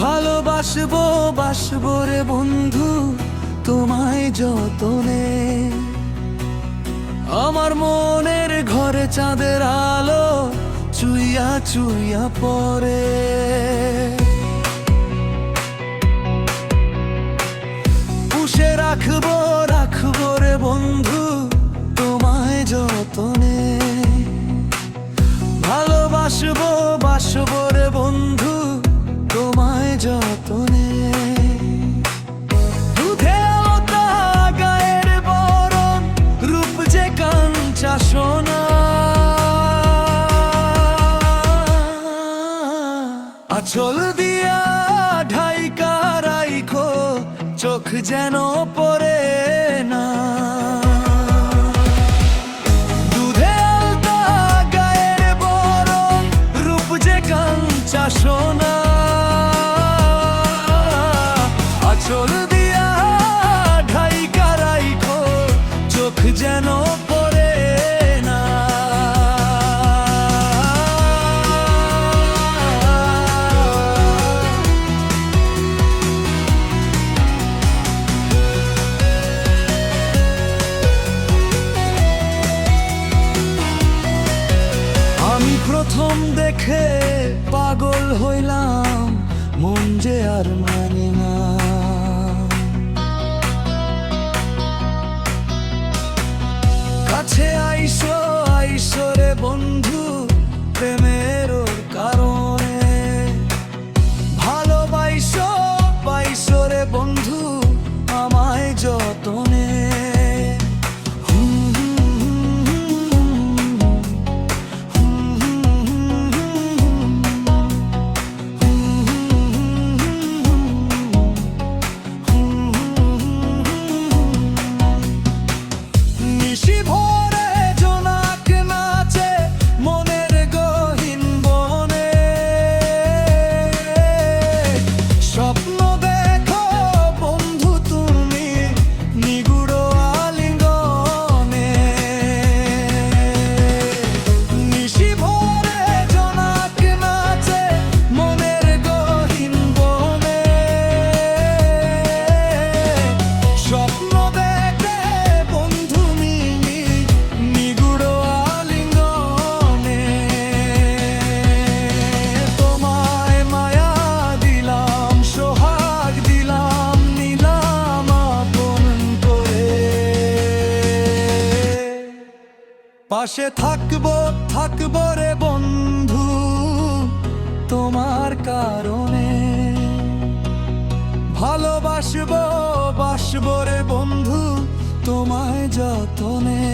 ভালোবাসবো বাসবো রে বন্ধু তোমায় যতনে। আমার মনের ঘরে চাঁদের আলো চুইয়া চুইয়া পরে যতনে আচল দিয়া ঢাইকা রাইখো চোখ যেন পড়ে প্রথম দেখে পাগল হইলাম মন যে আর মানে পাশে থাকব থাকব রে বন্ধু তোমার কারণে। ভালোবাসবো বাসবো রে বন্ধু তোমায় যতনে।